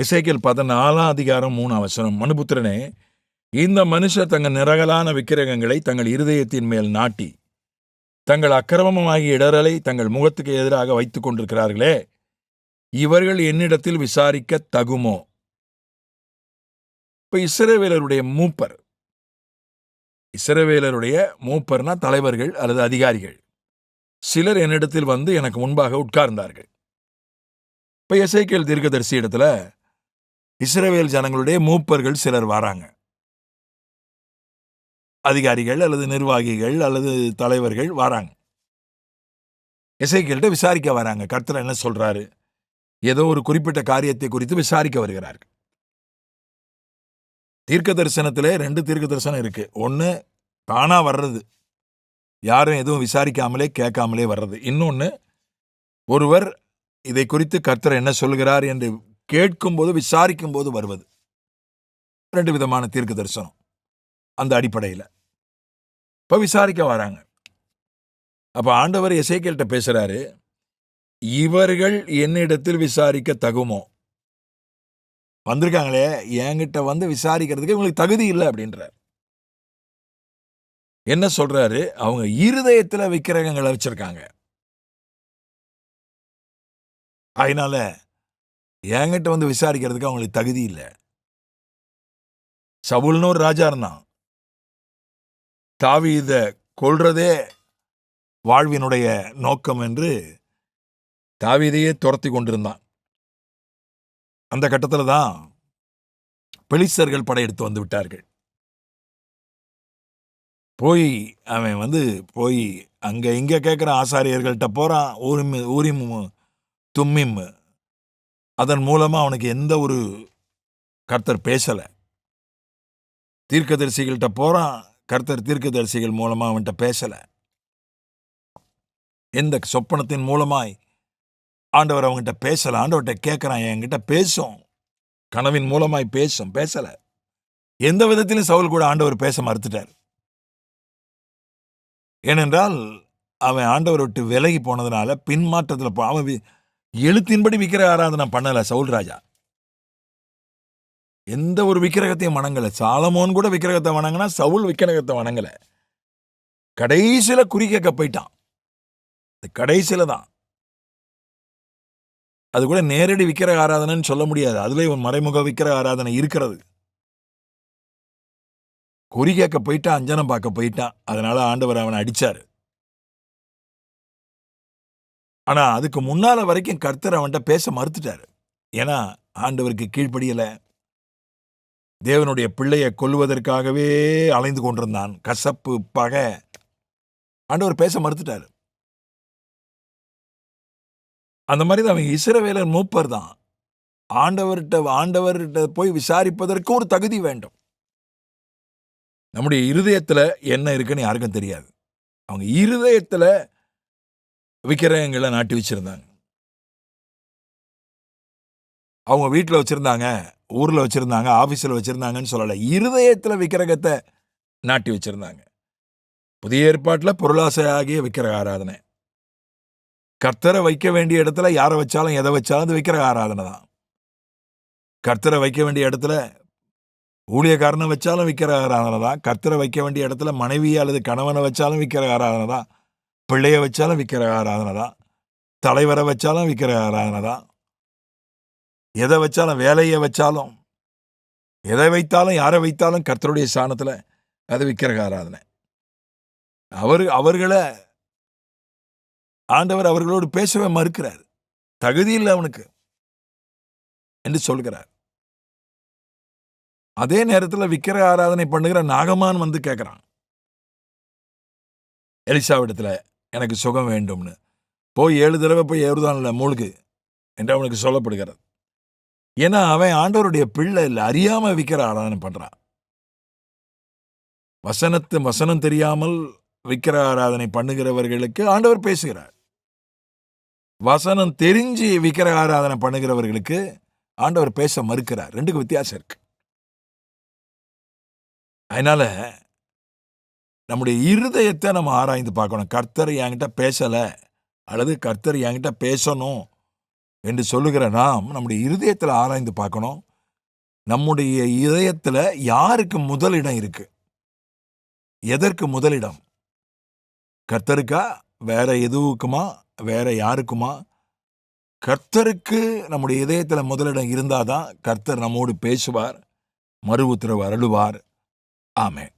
எசேக்கியேல் பதினாலாம் அதிகாரம் மூணு அவசரம் மனுபுத்திரனே இந்த மனுஷர் தங்கள் நிரகலான விக்கிரகங்களை தங்கள் இருதயத்தின் மேல் நாட்டி தங்கள் அக்கிரமமாகிய இடரலை தங்கள் முகத்துக்கு எதிராக வைத்துக் கொண்டிருக்கிறார்களே இவர்கள் என்னிடத்தில் விசாரிக்க தகுமோ? இப்ப இஸ்ரவேலருடைய மூப்பர். இஸ்ரவேலருடைய மூப்பர்னா தலைவர்கள் அல்லது அதிகாரிகள். சிலர் என்னிடத்தில் வந்து எனக்கு முன்பாக உட்கார்ந்தார்கள். இப்ப எசைக்கேல் தீர்க்கதரிசி இடத்துல இஸ்ரவேல் ஜனங்களுடைய மூப்பர்கள் சிலர் வராங்க. அதிகாரிகள் அல்லது நிர்வாகிகள் அல்லது தலைவர்கள் வராங்க. இசைக்கிட்ட விசாரிக்க வராங்க. கர்த்தர் என்ன சொல்றாரு? ஏதோ ஒரு குறிப்பிட்ட காரியத்தை குறித்து விசாரிக்க வருகிறார்கள். தீர்க்க தரிசனத்திலே ரெண்டு தீர்க்க தரிசனம் இருக்கு. ஒன்று தானா வர்றது. யாரும் எதுவும் விசாரிக்காமலே கேட்காமலே வர்றது. இன்னொன்று ஒருவர் இதை குறித்து கர்த்தர் என்ன சொல்கிறார் என்று கேட்கும்போது விசாரிக்கும் போது வருவது. ரெண்டு விதமான தீர்க்க தரிசனம் அந்த அடிப்படையில். இப்போ விசாரிக்க வராங்க. அப்போ ஆண்டவர் இசைக்கிட்ட பேசுகிறாரு இவர்கள் என்னிடத்தில் விசாரிக்க தகுமோ? வந்திருக்காங்களே என்கிட்ட வந்து விசாரிக்கிறதுக்கு இவங்களுக்கு தகுதி இல்லை அப்படின்றார். என்ன சொல்றாரு? அவங்க இருதயத்தில் விக்கிரகங்களை வச்சிருக்காங்க அதனால என்கிட்ட வந்து விசாரிக்கிறதுக்கு அவங்களுக்கு தகுதி இல்லை. சவுல்னு ஒரு ராஜா இருந்தான். இதை கொல்றதே வாழ்வினுடைய நோக்கம் என்று தாவிதையே துரத்தி கொண்டிருந்தான். அந்த கட்டத்தில் தான் பெலிஸ்தர்கள் படையெடுத்து வந்து விட்டார்கள். போய் அவன் வந்து போய் அங்கே இங்கே கேட்குற ஆசாரியர்கள்ட்ட போகிறான் ஊரிம் ஊரிம் தும்மிம். அதன் மூலமா அவனுக்கு எந்த ஒரு கர்த்தர் பேசல. தீர்க்கதரிசிகள்கிட்ட போறான் கர்த்தர் தீர்க்கதரிசிகள் மூலமா அவன்கிட்ட பேசல. எந்த சொப்பனத்தின் மூலமாய் ஆண்டவர் அவங்ககிட்ட பேசலை? ஆண்டவர்கிட்ட கேட்குறான் என்கிட்ட பேசும். கனவின் மூலமாய் பேசும் பேசல. எந்த விதத்திலும் சவுல் கூட ஆண்டவர் பேச மறுத்துட்டார். ஏனென்றால் அவன் ஆண்டவர் விட்டு விலகி போனதுனால பின்மாற்றத்தில் அவன் எழுத்தின்படி விக்கிர ஆராதனை பண்ணல சவுல் ராஜா. எந்த ஒரு விக்கிரகத்தையும் வணங்கல. சாலமோன் கூட விக்கிரகத்தை வணங்கினா சவுல் விக்கிரகத்தை வணங்கல. கடைசியில குறி கேட்க போயிட்டான். கடைசியில தான். அது கூட நேரடி விக்கிரக ஆராதனைன்னு சொல்ல முடியாது. அதுல ஒரு மறைமுக விக்கிரக ஆராதனை இருக்கிறது. குறி கேட்க போயிட்டான் அஞ்சனம் பார்க்க போயிட்டான். அதனால ஆண்டவர் அவனை அடிச்சாரு. ஆனா அதுக்கு முன்னால வரைக்கும் கர்த்தர் அவன்கிட்ட பேச மறுத்துட்டாரு. ஏன்னா ஆண்டவருக்கு கீழ்ப்படியல. தேவனுடைய பிள்ளையை கொல்வதற்காகவே அலைந்து கொண்டிருந்தான். கசப்பு பகை. ஆண்டவர் பேச மறுத்துட்டாரு. அந்த மாதிரி தான் அவன் இஸ்ரவேலர் மூப்பர் தான். ஆண்டவர்கிட்ட ஆண்டவர்கிட்ட போய் விசாரிப்பதற்கு ஒரு தகுதி வேண்டும். நம்முடைய இருதயத்தில் என்ன இருக்குன்னு யாருக்கும் தெரியாது. அவங்க இருதயத்தில் விக்கிரகங்களை நாட்டி வச்சிருந்தாங்க. அவங்க வீட்டில் வச்சுருந்தாங்க ஊரில் வச்சுருந்தாங்க ஆஃபீஸில் வச்சுருந்தாங்கன்னு சொல்லலை. இருதயத்தில் விக்கிரகத்தை நாட்டி வச்சிருந்தாங்க. புதிய ஏற்பாட்டில் பொருளாசை ஆகிய விக்கிரக ஆராதனை. கர்த்தரை வைக்க வேண்டிய இடத்துல யாரை வச்சாலும் எதை வச்சாலும் அது விக்கிரக ஆராதனை தான். கர்த்தரை வைக்க வேண்டிய இடத்துல ஊழியக்காரனை வச்சாலும் விக்கிரக ஆராதனை தான். கர்த்தரை வைக்க வேண்டிய இடத்துல மனைவி அல்லது கணவனை வச்சாலும் விக்கிரக ஆராதனை தான். பிள்ளைய வச்சாலும் விற்கிற ஆராதனை தான். தலைவரை வச்சாலும் விற்கிற ஆராதனை தான். எதை வச்சாலும் வேலையை வச்சாலும் எதை வைத்தாலும் யாரை வைத்தாலும் கர்த்தருடைய ஸ்தானத்தில் அது விக்கிரக ஆராதனை. அவர் அவர்களை ஆண்டவர் அவர்களோடு பேசவே மறுக்கிறார். தகுதி இல்லை அவனுக்கு என்று சொல்கிறார். அதே நேரத்தில் விக்கிரக ஆராதனை பண்ணுகிற நாகமான் வந்து கேட்குறான் எலிசாவிடத்தில் எனக்கு சுகம் வேண்டும்னு. போய் ஏழு தடவை போய் ஏறுதான்ல மூழ்கு என்று அவனுக்கு சொல்லப்படுகிறது. ஏன்னா அவன் ஆண்டவருடைய பிள்ளை இல்லை அறியாம விற்கிற ஆராதனை பண்றான். வசனத்து வசனம் தெரியாமல் விக்கிர ஆராதனை பண்ணுகிறவர்களுக்கு ஆண்டவர் பேசுகிறார். வசனம் தெரிஞ்சு விக்கிர ஆராதனை பண்ணுகிறவர்களுக்கு ஆண்டவர் பேச மறுக்கிறார். ரெண்டுக்கு வித்தியாசம் இருக்கு. அதனால நம்முடைய இருதயத்தை நம்ம ஆராய்ந்து பார்க்கணும். கர்த்தர் என்கிட்ட பேசலை அல்லது கர்த்தர் என்கிட்ட பேசணும் என்று சொல்லுகிற நாம் நம்முடைய இருதயத்தில் ஆராய்ந்து பார்க்கணும். நம்முடைய இதயத்தில் யாருக்கு முதலிடம் இருக்கு? எதற்கு முதலிடம் கர்த்தருக்கா? வேற எதுவுக்குமா? வேற யாருக்குமா? கர்த்தருக்கு நம்முடைய இதயத்தில் முதலிடம் இருந்தாதான் கர்த்தர் நம்மோடு பேசுவார் மறு உத்தரவு அருளுவார். ஆமேன்.